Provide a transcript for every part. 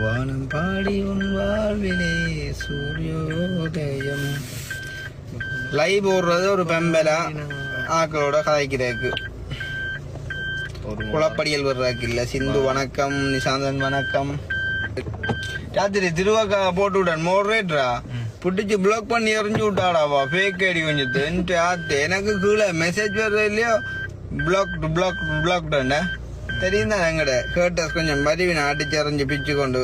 வானம் பாடி உன் வாழ்விலே சூரியோதயம். லைவ் போடுறது ஒரு பெம்பலா ஆக்களோட கதைக்கிறதுக்கு. குளப்படியல் வர்றாக்கு இல்ல. சிந்து வணக்கம் நிசாந்தன் வணக்கம். ராத்திரி திருவாக்கா போட்டு விட்டான். மோட்ரேட்ரா புடிச்சு பிளாக் பண்ணி எறிஞ்சு விட்டாடாவா? ஃபேக் ஐடி கொஞ்சம் ஆத்து. எனக்கு கீழே மெசேஜ் வர்றது இல்லையோ? பிளாக் பிளாக் பிளாக் தெரியும் தான் எங்கட? கேட்டஸ் கொஞ்சம் மருவினை அடிச்சு எறிஞ்சு பிச்சு கொண்டு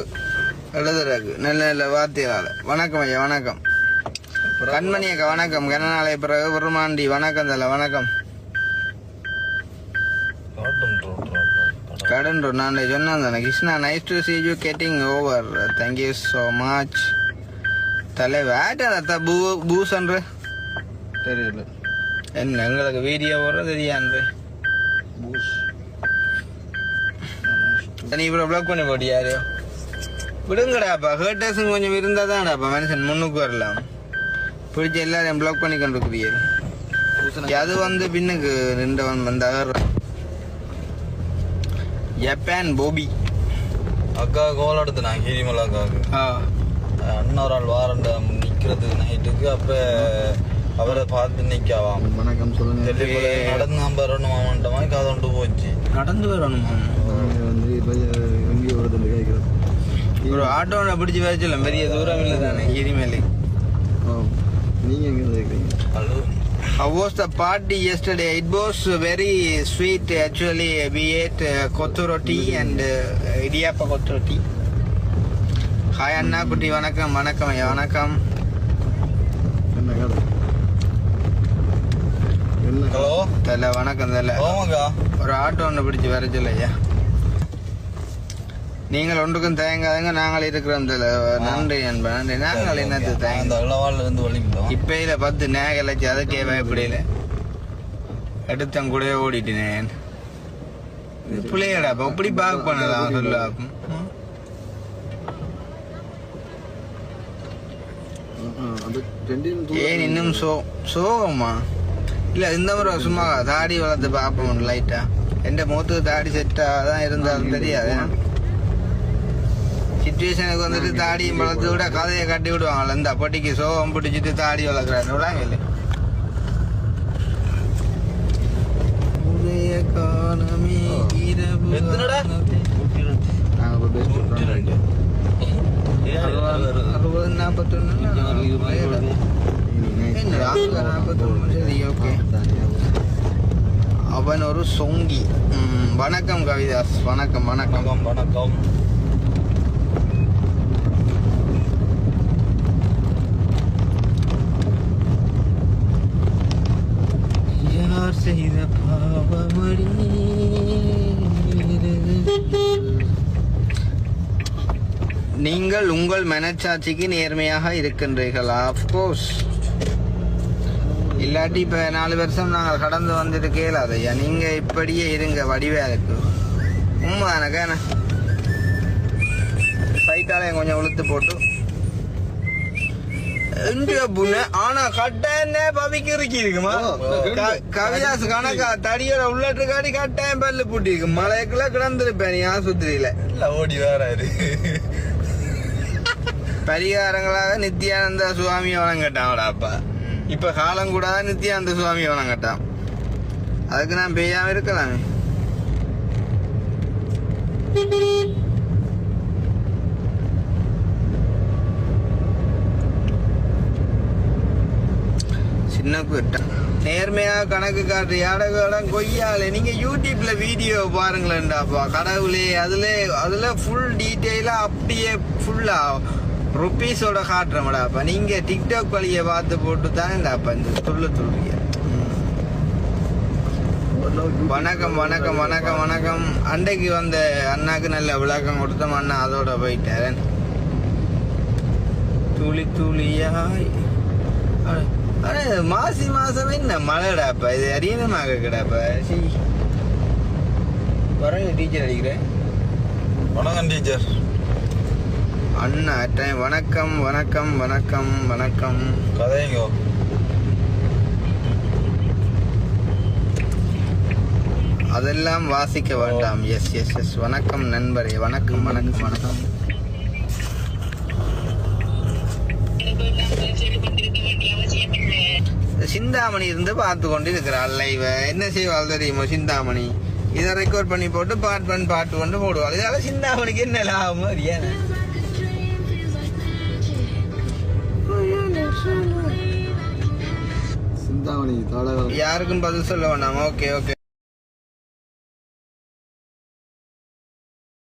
எழுதுறதுக்கு. நல்ல நல்ல வார்த்தைகளால். வணக்கம் ஐயா வணக்கம். கண்மணி அக்கா வணக்கம். கனநாளை பிறகு பெருமாண்டி வணக்கம் தல வணக்கம். கடன் நான் சொன்னேன் தானே Krishna nice to see you. Getting over thank you so much தலைவர் ஆட்டா பூ பூசன்ற தெரியல. என்ன எங்களுக்கு வீடியோ போடுற தெரியாது. நீ இவ்வளோ ப்ளாக் பண்ணி போட்டியாரு விடுங்கடாப்பா ஹேட்டர்ஸும் கொஞ்சம் இருந்தா தான்டாப்பா மனுஷன் முன்னுக்கு வரலாம். பிடிச்ச எல்லாரையும் ப்ளாக் பண்ணி கொண்டு இருக்கிறீர்கள் அது வந்து பின்னுக்கு நின்றவன் வந்தாக ஜப்பான் போபி. அக்கா கோல் எடுத்து நான் ஹீரிமல் அக்காவுக்கு இன்னொரு ஆள் வாரண்ட நிக்கிறது நைட்டுக்கு அப்ப அவரை பார்த்து நிக்காவாம். வணக்கம் சொல்லுங்க. நடந்து நான் வரணும் அவன்கிட்ட மாதிரி காதை கொண்டு போச்சு. நடந்து வரணுமா வந்து இப்போ எங்கேயோ வருதுன்னு கேட்குறோம் ஒரு ஆட்டோவை பிடிச்சி வர சொல்ல பெரிய தூரம் இல்லை தானே ஏரி மேலே ஓ நீங்கள் எங்கே கேட்குறீங்க? அழு How was the party yesterday? It was very sweet actually. We ate uh, kottu roti and uh, idiappa kottu roti. Hi அண்ணா குட்டி வணக்கம் வணக்கம் ஐயா வணக்கம் என்ன கதை என்ன ஹலோ? தல வணக்கம் தல ஓமக்கா ஒரு ஆட்டோ ஒன்று பிடிச்சி வர சொல்ல ஐயா நீங்கள் ஒன்றுக்கும் தயங்காதங்க நாங்கள் இருக்கிறோம் தல நன்றி நண்பன் நன்றி. நாங்கள் என்னது அந்த தயங்க வலிக்கிட்டோம் இப்பயில பத்து நேகலைச்சு அதுக்கே பயப்படையில. எடுத்தம் கூட ஓடிட்டினேன். இது பிள்ளையடா அப்ப இப்படி பாக் பண்ணலாம் சொல்லு அப்ப. ம். ஆ, அது ரெண்டையும் தூரம் ஏன் இன்னும் சோ சோகமா? இல்ல இந்த முறை சும்மா தாடி வளர்த்து பார்ப்போம் லைட்டா எந்த முகத்துக்கு தாடி செட்டா தான் இருந்தாலும் தெரியாது. சுச்சுவேஷனுக்கு வந்துட்டு தாடியும் வளர்த்து விட கதையை கட்டி விடுவாங்கல்ல இந்த பொட்டிக்கு சோகம் பிடிச்சிட்டு தாடி வளர்க்குறாரு விடாங்க இல்லை உதய காலமே இரவு எத்தனைடா? நாங்கள் இப்போ பேஸ்ட் பண்ணுறோம் அறுபது நாற்பத்தொன்னு என்ன ஆகுது நாற்பத்தொன்னு சரி ஓகே அவன் ஒரு சொங்கி வணக்கம் கவிதாஸ் வணக்கம் வணக்கம். வணக்கம் வணக்கம். யார் செய்த பாவமடி? நீங்கள் உங்கள் மனச்சாட்சிக்கு நேர்மையாக இருக்கின்றீர்களா? அஃப்கோர்ஸ் இல்லாட்டி இப்ப நாலு வருஷம் நாங்கள் கடந்து வந்திருக்கேல அதையா நீங்க இப்படியே இருங்க வடிவா இருக்கு உண்மைதானக்கா சைட்டாலையும் கொஞ்சம் உளுத்து போட்டு. இந்திய புண்ணு? ஆனா கட்டாயம் பவிக்கு இருக்கு இருக்குமா க- கவிதாஸ் கணக்கா தடியோட உள்ளட்டு காடி கட்டாயம் பல்லு பூட்டிருக்கு. மலைக்குள்ள கிடந்திருப்பேன் நீ ஆஸ்பத்திரியில. ஓடி வேறாரு பரிகாரங்களாக நித்யானந்த சுவாமி வணங்கட்டான் அப்பா இப்ப காலம் கூட நித்யானந்த சுவாமி வணங்கட்டான். அதுக்கு நான் பெய்யாம இருக்கலாமே. சின்ன குட்டா நேர்மையா கணக்கு காட்டு யாடகம் கொய்யால நீங்க யூடியூப்ல வீடியோ பாருங்களேன்டாப்பா. கடவுளே அதுல அதுல ஃபுல் டீட்டெயிலா அப்படியே ஃபுல்லா ருப்பீஸோட காட்டுறோம்டாப்பா நீங்க டிக்டாக் வழிய பார்த்து போட்டு தானேடாப்பா இந்த துள்ளு துள்ளிய வணக்கம் வணக்கம் வணக்கம் வணக்கம். அன்றைக்கு வந்த அண்ணாக்கு நல்ல விளக்கம் கொடுத்தோம் அண்ணா. அதோட போயிட்டாரன். துளி துளியாய். அட- மாசி மாசம் என்ன மழைடாப்பா இது அரியணமாக கிடாப்பா சி. வரேன் டீச்சர் அடிக்கிறேன். வணக்கம் டீச்சர். அண்ணா டைம் வணக்கம் வணக்கம் வணக்கம் வணக்கம். கதைங்கோ அதெல்லாம் வாசிக்க வேண்டாம். எஸ் எஸ் எஸ் வணக்கம் நண்பரே வணக்கம் வணக்கம் வணக்கம். சிந்தாமணி இருந்து பார்த்து கொண்டு இருக்கிறாள் லைவ என்ன செய்வாள் தெரியுமோ சிந்தாமணி? இதை ரெக்கார்ட் பண்ணி போட்டு பாட் பண்ணி பாட்டு கொண்டு போடுவாள். இதால சிந்தாமணிக்கு என்ன லாபம்? அறியாத யாருக்கும் பதில் சொல்ல வேண்டாம் ஓகே ஓகே.